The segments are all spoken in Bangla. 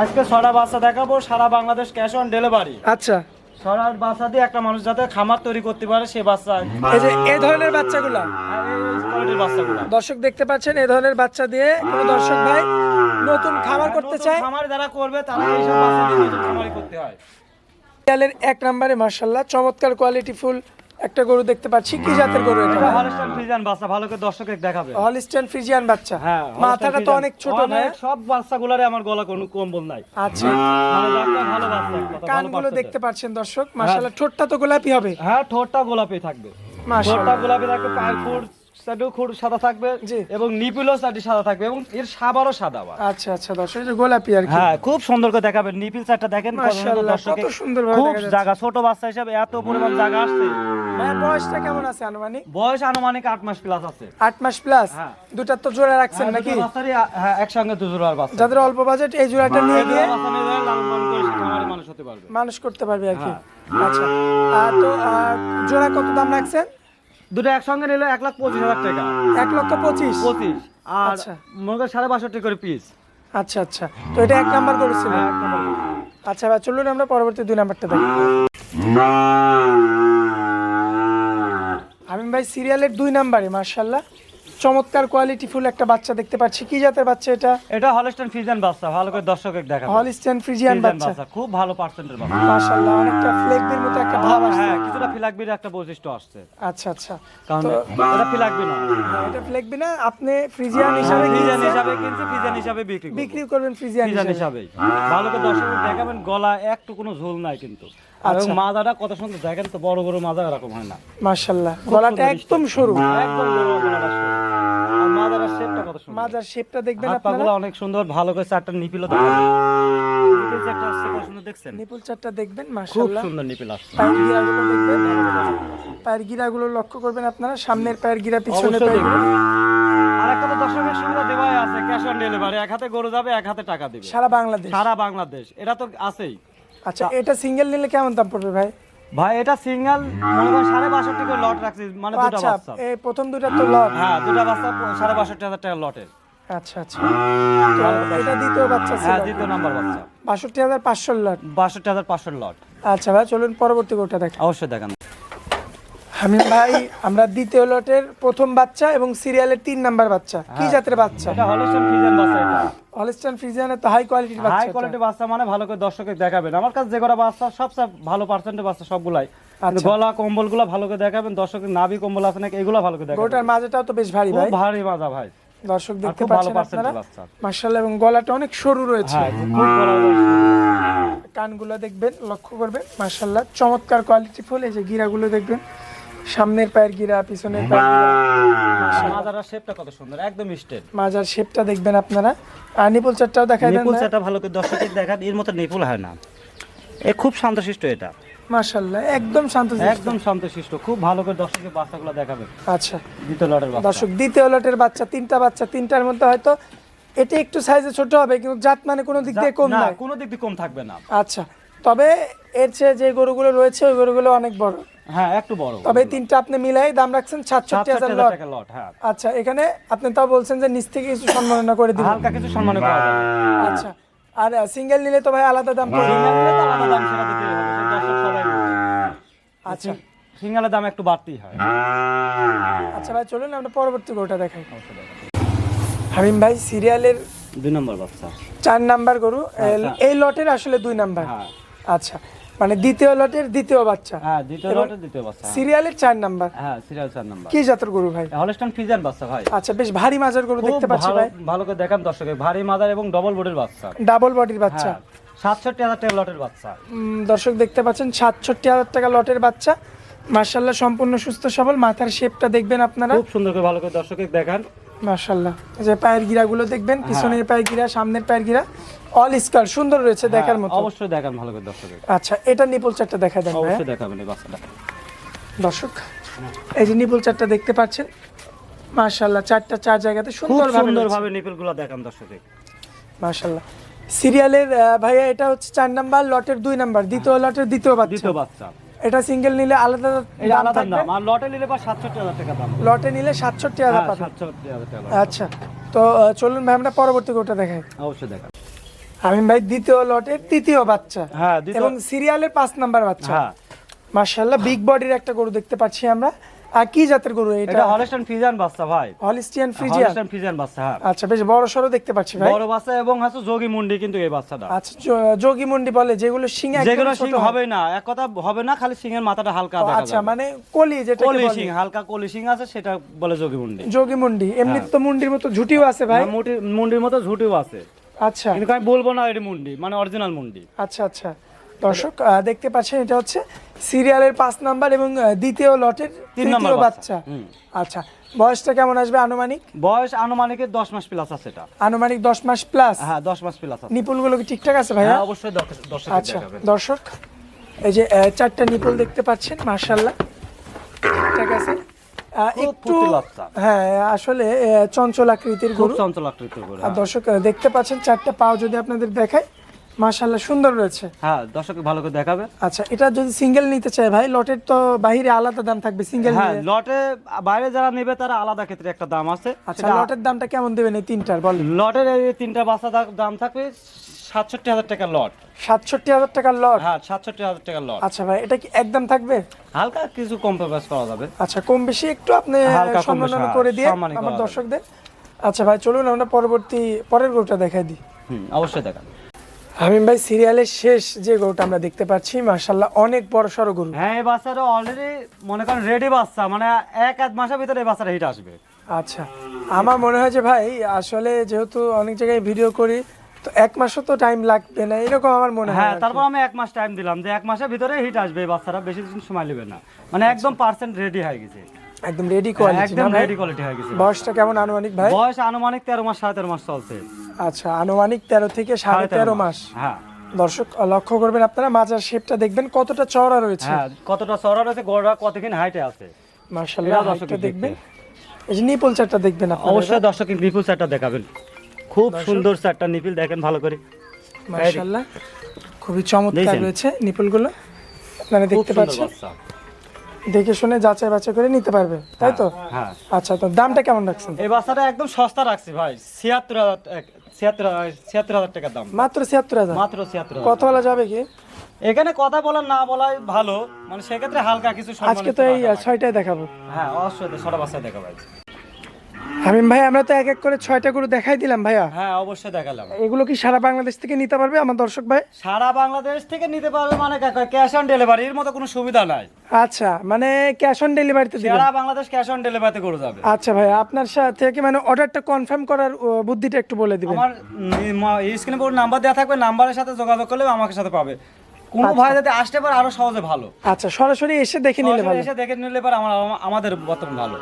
আজকে ছটা বাচ্চা দেখাবো সারা বাংলাদেশ ক্যাশ অন ডেলিভারি। আচ্ছা। ছটা বাচ্চা দিয়ে একটা মানুষ যাতে খামার তৈরি করতে পারে সে বাচ্চা এই যে এই ধরনের বাচ্চাগুলো। দর্শক দেখতে পাচ্ছেন এই ধরনের বাচ্চা দিয়ে কোনো দর্শক ভাই নতুন খামার করতে চায়? খামার যারা করবে তারা এইসব বাচ্চা দিয়ে নতুন খামারি করতে হয়। এক নম্বরে মার্শাল্লাহ চমৎকার কোয়ালিটি ফুল একটা গরু দেখতে পাচ্ছি কি জাতের গরু এটা? হলিস্টান ফ্রিজিয়ান বাচ্চা ভালো করে দর্শককে দেখাবে। হলিস্টান ফ্রিজিয়ান বাচ্চা। হ্যাঁ মাথাটা তো অনেক ছোট ভাই অনেক সব বাচ্চাগুলোরে আমার গলা কোনো কম্বল নাই। আচ্ছা। ভালো বাচ্চা কানগুলো দেখতে পাচ্ছেন দর্শক মাশাআল্লাহ ঠোঁটটা তো গোলাপি হবে। হ্যাঁ ঠোঁটটা গোলাপি থাকবে। মাশাআল্লাহ। ঠোঁটটা গোলাপি থাকবে পায়ের সাইডেও খুর সাদা থাকবে এবং নিপিলও সাইডে সাদা থাকবে এবং এর সাবারও সাদা আচ্ছা আচ্ছা দর্শক এটা গোলাপি আর হ্যাঁ খুব সুন্দর করে দেখাবেন নিপিল সাইডটা দেখেন কত সুন্দর মাশাআল্লাহ, দর্শকে। কত সুন্দরভাবে খুব জায়গা ছোট বাচ্চা হিসাবে এত পরিমাণ জায়গা আসছে। বয়সটা কেমন আছে আনুমানিক? বয়স আনুমানিক আট মাস প্লাস আছে। আট মাস প্লাস হ্যাঁ। দুটার তো জোড়া রাখছেন হ্যাঁ, নাকি? হ্যাঁ, একসঙ্গে বাচ্চা। যাদের অল্প বাজেট এই জোড়াটা নিয়ে গিয়ে মানুষ করতে পারবে আর কি। আচ্ছা। তো জোড়া কত দাম রাখছেন? দুটো একসঙ্গে নিলে এক লাখ পঁচিশ হাজার টাকা। এক লক্ষ পঁচিশ? পঁচিশ। আর আচ্ছা। মনে করেন সাড়ে বাষট্টি করে পিস আচ্ছা আচ্ছা। তো এটা এক নাম্বার করেছিল হ্যাঁ, আচ্ছা ভাই চলুন আমরা পরবর্তী দুই নাম্বারটা দেখি। আমি ভাই সিরিয়ালের দুই নাম্বারে মার্শাল্লাহ চমৎকার কোয়ালিটি ফুল একটা বাচ্চা দেখতে পাচ্ছি। কি জাতের বাচ্চা এটা? এটা হলস্টাইন ফ্রিজিয়ান বাচ্চা ভালো করে দর্শকের দেখা হলিস্টেন ফ্রিজিয়ান বাচ্চা। খুব ভালো পার্সেন্টের বাচ্চা। মার্শাল্লাহ অনেকটা ফ্লেগদের মতো একটা ভাব আসছে। হ্যাঁ কিছুটা ফিলাকবির একটা বৈশিষ্ট্য আসছে। আচ্ছা আচ্ছা। কারণ এটা ফিলাকবি না। হ্যাঁ, এটা ফ্লেগবি না আপনি ফ্রিজিয়ান হিসাবে কিনছেন, হিসাবে কিনছে ফিজিয়ান হিসাবে বিক্রি। বিক্রি করবেন ফ্রিজিয়ান হিসাবে। ভালো করে দর্শকের দেখাবেন গলা একটু কোনো ঝোল নাই কিন্তু। আর এবং আচ্ছা। মাজাটা কত সুন্দর দেখেন তো বড় বড় মাজা এরকম হয় না। মার্শাল্লাহ গলাটা একদম সরু। একদম বড় গলাটা সরু। মাজার শেপটা দেখবেন আপনারা। অনেক সুন্দর ভালো করে চারটা নিপিলও দেখাবেন নিপিল চারটা আসছে কত সুন্দর দেখছেন? নিপুল চারটা দেখবেন খুব সুন্দর নিপিল আসছে। পায়ের গিরাগুলো দেখবেন। পায়ের গিরাগুলো লক্ষ্য করবেন আপনারা সামনের পায়ের গিরা অবশ্যই পায়ের। তো দর্শকের সুবিধা দেওয়াই আছে ক্যাশ অন ডেলিভারি এক হাতে গরু যাবে এক হাতে টাকা দিবে। সারা বাংলাদেশ। সারা বাংলাদেশ। এটা তো আছেই। আচ্ছা এটা সিঙ্গেল নিলে কেমন দাম পড়বে ভাই? ভাই এটা সিঙ্গেল সাড়ে বাষট্টি করে লট রাখছি মানে দুটা আচ্ছা বাচ্চা। এই প্রথম দুটা তো লট। হ্যাঁ দুটা বাচ্চা সাড়ে বাষট্টি হাজার টাকা লটের। আচ্ছা আচ্ছা। এটা দ্বিতীয় বাচ্চা হ্যাঁ দ্বিতীয় নাম্বার বাচ্চা। বাষট্টি হাজার পাঁচশো লট। বাষট্টি হাজার পাঁচশো লট। আচ্ছা ভাই চলুন পরবর্তী কোটা দেখ। অবশ্যই দেখান। আমি ভাই আমরা দ্বিতীয় লটের প্রথম বাচ্চা এবং সিরিয়ালের তিন নাম্বার বাচ্চা। কি হ্যাঁ। জাতের বাচ্চা? এটা বাচ্চা এটা। তো হাই কোয়ালিটির হাই বাচ্চা কোয়ালিটি বাচ্চা মানে ভালো করে দেখাবেন। আমার কাছে যে বাচ্চা সবচেয়ে ভালো পার্সেন্টের বাচ্চা সবগুলাই। আচ্ছা। গলা ভালো করে দেখাবেন। দর্শকের নাভি কম্বল আছে নাকি এগুলো ভালো করে দেখাবেন। গোটার মাঝেটাও তো বেশ ভারী ভাই। ভারী মাজা ভাই। দর্শক দেখতে পাচ্ছেন আপনারা। পার্সেন্টের এবং গলাটা অনেক সরু রয়েছে। হ্যাঁ কানগুলো দেখবেন লক্ষ্য করবেন। মার্শাল্লাহ চমৎকার কোয়ালিটি ফুল। এই যে গিরাগুলো দেখবেন। সামনের পায়ের গিরা পিছনের পায়ের মাজার শেপটা কত সুন্দর একদম স্টেট মাজার শেপটা দেখবেন আপনারা। আর নিপুল চারটাও দেখাই নিপুল সেটা ভালো করে দর্শকের দেখান এর মতো নিপুল হয় না। এ খুব শান্তশিষ্ট এটা। মার্শাল্লাহ একদম শান্ত একদম শান্তশিষ্ট খুব ভালো করে দর্শকের বাচ্চাগুলো দেখাবে আচ্ছা। দ্বিতীয় লটের বাচ্চা। দর্শক দ্বিতীয় লটের বাচ্চা তিনটা বাচ্চা তিনটার মধ্যে হয়তো এটা একটু সাইজে ছোট হবে কিন্তু জাত মানে কোনো দিক দিয়ে কম না কোনো দিক দিয়ে কম থাকবে না। আচ্ছা তবে এর চেয়ে যে গরুগুলো রয়েছে ওই গরুগুলো অনেক বড়। হ্যাঁ একটু বড়। তবে তিনটা আপনি মিলাই দাম রাখছেন সাতষট্টি হাজার সাতষট্টি লট। টাকা লট হ্যাঁ। আচ্ছা এখানে আপনি তাও বলছেন যে নিচ থেকে কিছু সম্মাননা করে দিবেন। হালকা কিছু সম্মানে পাওয়া আচ্ছা আর সিঙ্গেল নিলে তো ভাই আলাদা দাম পড়বে সিঙ্গেল নিলে তো আলাদা দাম সেটা দিতেই হবে দর্শক সবাই আচ্ছা। সিঙ্গেলের দাম একটু বাড়তেই হয়। আচ্ছা ভাই চলুন আমরা পরবর্তী গরুটা দেখাই। হামিম ভাই সিরিয়ালের দুই নম্বর বাচ্চা। চার নাম্বার গরু এই- এই লটের আসলে দুই নাম্বার। হ্যাঁ। আচ্ছা মানে দ্বিতীয় লটের দ্বিতীয় বাচ্চা। হ্যাঁ দ্বিতীয় লটের দ্বিতীয় বাচ্চা। সিরিয়ালের চার নাম্বার। হ্যাঁ সিরিয়াল চার নাম্বার। কি জাতের গরু ভাই? হলস্টন ফিজান বাচ্চা ভাই। আচ্ছা বেশ ভারী মাজার গরু দেখতে পাচ্ছি ভাই। ভালো করে দেখান দর্শকের ভারী মাদার এবং ডবল বোর্ডের বাচ্চা। ডাবল বডির বাচ্চা হ্যাঁ সাতষট্টি হাজার টাকা লটের বাচ্চা। দর্শক দেখতে পাচ্ছেন সাতষট্টি হাজার টাকা লটের বাচ্চা। মার্শাল্লাহ সম্পূর্ণ সুস্থ সবল। মাথার শেপটা দেখবেন আপনারা। খুব সুন্দর করে ভালো করে দর্শকের দেখান। মার্শাল্লাহ এই যে পায়ের গিরাগুলো দেখবেন হ্যাঁ। পিছনের পায়ের গিরা সামনের পায়ের গিরা অল স্কার সুন্দর রয়েছে দেখার হ্যাঁ, মতো। অবশ্যই দেখান ভালো করে দর্শকের। আচ্ছা এটা নিপুল চারটা দেখা দেন অবশ্যই দেখাবেন এই বাচ্চাটা দর্শক এই যে নিপুল চারটা দেখতে পাচ্ছেন মার্শাল্লাহ চারটা চার জায়গাতে সুন্দর সুন্দর ভাবে নিপেলগুলো দেখান দর্শকের মার্শাল্লাহ সিরিয়ালের ভাইয়া এটা হচ্ছে চার নাম্বার লটের দুই নাম্বার দ্বিতীয় লটের দ্বিতীয় বাচ্চা। দ্বিতীয় বাচ্চা। এটা সিঙ্গেল নিলে আলাদা আলাদা দাম। আর লটে নিলে বা সাতষট্টি হাজার টাকা দাম। লটে নিলে সাতষট্টি হাজার হ্যাঁ, পাবেন হাজার টাকা আচ্ছা তো চলুন ভাই আমরা পরবর্তী কোটা দেখাই। অবশ্যই দেখাই আমিন ভাই দ্বিতীয় লটের তৃতীয় বাচ্চা। হ্যাঁ দ্বিতীয় এবং সিরিয়ালের পাঁচ নাম্বার বাচ্চা। হ্যাঁ। মার্শাল্লাহ বিগ বডির একটা গরু দেখতে পাচ্ছি আমরা। আর কি জাতের গরু এটা? এটা হলস্টাইন ফিজিয়ান বাচ্চা ভাই। হলিস্টিয়ান ফ্রিজিয়ান হলস্টাইন ফিজিয়ান বাচ্চা হ্যাঁ। আচ্ছা বেশ বড় সড়ো দেখতে পাচ্ছি ভাই। বড় বাচ্চা এবং হচ্ছে যোগী মুন্ডি কিন্তু এই বাচ্চাটা। আচ্ছা যোগী মুন্ডি বলে যেগুলো সিং যেগুলো সিং হবে না এক কথা হবে না খালি সিংয়ের মাথাটা হালকা দেখা আচ্ছা মানে কলি যেটা কলি সিং হালকা কলি সিং আছে সেটা বলে যোগী মুন্ডি। যোগী মুন্ডি এমনি তো মুন্ডির মতো ঝুটিও আছে ভাই। মুন্ডি মুন্ডির মতো ঝুটিও আছে। আচ্ছা। কিন্তু আমি বলব না এটা মুন্ডি মানে অরিজিনাল মুন্ডি। আচ্ছা আচ্ছা। দর্শক দেখতে পাচ্ছেন এটা হচ্ছে সিরিয়ালের পাঁচ নাম্বার এবং দ্বিতীয় লটের তিন নম্বর তৃতীয় বাচ্চা। আচ্ছা বয়সটা কেমন আসবে আনুমানিক? বয়স আনুমানিকের দশ মাস প্লাস আছে এটা। আনুমানিক দশ মাস প্লাস হ্যাঁ দশ মাস প্লাস আছে। নিপুলগুলো কি ঠিকঠাক আছে ভাইয়া? হ্যাঁ অবশ্যই দর্শকের আচ্ছা দর্শক এই যে চারটা নিপুল দেখতে পাচ্ছেন মার্শাল্লাহ ঠিক আছে? একটু হ্যাঁ আসলে চঞ্চল আকৃতির খুব গরু। চঞ্চল আকৃতির গরু, আর হ্যাঁ। দর্শক দেখতে পাচ্ছেন চারটা পাও যদি আপনাদের দেখায় মার্শাল্লাহ সুন্দর রয়েছে। হ্যাঁ দর্শক ভালো করে দেখাবে। আচ্ছা এটা যদি সিঙ্গেল নিতে চায় ভাই লটের তো বাইরে আলাদা দাম থাকবে সিঙ্গেল হ্যাঁ লটে বাইরে যারা নেবে তারা আলাদা ক্ষেত্রে একটা দাম আছে। আচ্ছা লটের দামটা কেমন দেবেন এই তিনটার বল লটের এই তিনটা দা- দাম থাকবে সাতষট্টি হাজার টাকার লট। সাতষট্টি হাজার টাকার লট? হ্যাঁ সাতষট্টি হাজার টাকার লট। আচ্ছা ভাই এটা কি একদম থাকবে? হালকা কিছু কম্প্রোমাইজ করা যাবে। আচ্ছা কম বেশি একটু আপনি সম্মাননা করে হ্যাঁ, দিয়ে সম্মানী আমার দর্শকদের। আচ্ছা ভাই চলুন আমরা পরবর্তী পরের গরুটা দেখাই দিই। হুম অবশ্যই দেখান হামিম ভাই সিরিয়ালের শেষ যে গরুটা আমরা দেখতে পাচ্ছি মার্শাল্লাহ অনেক বড় সড়ো গরু। হ্যাঁ এই বাচ্চাটা অলরেডি মনে করেন রেডি বাচ্চা মানে এক আধ মাসের ভিতরে এই বাচ্চাটা হিট আসবে। আচ্ছা আমার মনে হয় যে ভাই আসলে যেহেতু অনেক জায়গায় ভিডিও করি তো এক মাসও তো টাইম লাগবে না এরকম আমার মনে হয় হ্যাঁ তারপর আমি এক মাস টাইম দিলাম যে এক মাসের ভিতরে হিট আসবে এই বাচ্চাটা বেশি দিন সময় নেবে না। মানে একদম পার্সেন্ট রেডি হয়ে গেছে। একদম রেডি কোয়ালিটি একদম রেডি কোয়ালিটি হয়ে গেছে। বয়সটা কেমন আনুমানিক ভাই? বয়স আনুমানিক তেরো মাস সাড়ে তেরো মাস চলছে। আচ্ছা আনুমানিক তেরো থেকে সাড়ে তেরো মাস। হ্যাঁ। দর্শক লক্ষ্য করবেন আপনারা মাজার শেপটা দেখবেন কতটা চওড়া রয়েছে। হ্যাঁ কতটা চড়া রয়েছে গোড়া কতক্ষণ হাইটে আছে। মার্শাল্লাহ দর্শক দেখবেন। এই যে নিপল চারটা দেখবেন আপনারা অবশ্যই দর্শক নিপুল চারটা দেখাবেন। খুব সুন্দর চারটা নিপিল দেখেন ভালো করে। মার্শাল্লাহ খুবই চমৎকার রয়েছে নিপলগুলো আপনারা দেখতে পাচ্ছেন। দেখে শুনে যাচাই বাছাই করে নিতে পারবে তাই তো? হ্যাঁ আচ্ছা তো দামটা কেমন রাখছেন? এই বাচ্চাটা একদম সস্তা রাখছি ভাই ছিয়াত্তর ছিয়াত্তর ছিয়াত্তর হাজার টাকার দাম। মাত্র ছিয়াত্তর হাজার? মাত্র ছিয়াত্তর কথা কত বলা যাবে কি? এখানে কথা বলা না বলাই ভালো মানে সেক্ষেত্রে হালকা কিছু আজকে তো এই ছয়টাই ছয়টায় দেখাবো। হ্যাঁ অবশ্যই ছটা বাচ্চা দেখাবো ভাই হামিম ভাই আমরা তো এক এক করে ছয়টা গরু দেখাই দিলাম ভাইয়া। হ্যাঁ অবশ্যই দেখালাম। এগুলো কি সারা বাংলাদেশ থেকে নিতে পারবে আমার দর্শক ভাই? সারা বাংলাদেশ থেকে নিতে পারবে মানে ক্যাশ অন ডেলিভারির মতো কোনো সুবিধা নাই। আচ্ছা মানে ক্যাশ অন ডেলিভারিতে দিবেন? সারা বাংলাদেশ ক্যাশ অন ডেলিভারিতে করে যাবে। আচ্ছা ভাই আপনার সাথে কি মানে অর্ডারটা কনফার্ম করার বুদ্ধিটা একটু বলে দিবেন? আমার স্ক্রিনে বোর্ড নাম্বার দেওয়া থাকবে নাম্বারের সাথে যোগাযোগ করলে আমাকে সাথে পাবে। কোনো ভাই যদি আসতে পারে আরও সহজে ভালো। আচ্ছা সরাসরি এসে দেখে নিলে ভালো। এসে দেখে নিলে পারে আমার আমাদের বর্তমান ভালো।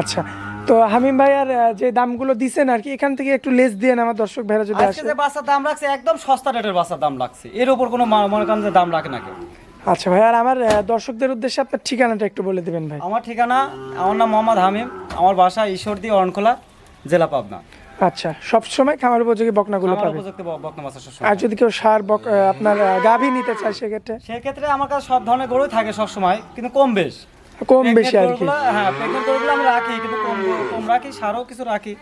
আচ্ছা তো হামিম ভাই আর যে দামগুলো দিছেন আর কি এখান থেকে একটু লেস দিয়ে আমার দর্শক ভাইরা যদি আজকে আসে। যে বাচ্চার দাম রাখছে একদম সস্তা রেটের বাচ্চার দাম লাগছে এর উপর কোনো মনে করেন যে দাম রাখে না কেউ আচ্ছা ভাই আর আমার দর্শকদের উদ্দেশ্যে আপনার ঠিকানাটা একটু বলে দিবেন ভাই। আমার ঠিকানা আমার নাম মোহাম্মদ হামিম আমার বাসা ঈশ্বরদী অরণখোলা জেলা পাবনা। আচ্ছা সব সময় খামার উপযোগী বকনাগুলো পাবে। আর যদি কেউ সার বক আপনার গাভী নিতে চায় সেক্ষেত্রে? সেক্ষেত্রে আমার কাছে সব ধরনের গরুই থাকে সবসময় কিন্তু কম বেশ। কম বেশি আর কি। হ্যাঁ গরুগুলো রাখি কিন্তু কম কম রাখি সারও কিছু রাখি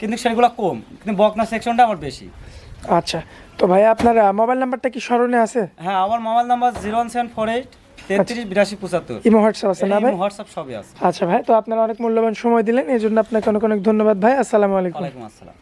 কিন্তু সেগুলো কম কিন্তু বকনা সেকশনটা আমার বেশি। আচ্ছা তো ভাই আপনার মোবাইল নাম্বারটা কি স্মরণে আছে? হ্যাঁ আমার mobile number zero one seven four eight তেত্রিশ বিরাশি পঁচাত্তর। ইমো হোয়াটসঅ্যাপ আছে না ভাই? হোয়াটসঅ্যাপ সবই আছে। আচ্ছা ভাই তো আপনারা অনেক মূল্যবান সময় দিলেন এই জন্য আপনাকে অনেক অনেক ধন্যবাদ ভাই আসসালামু আলাইকুম। আসসালাম।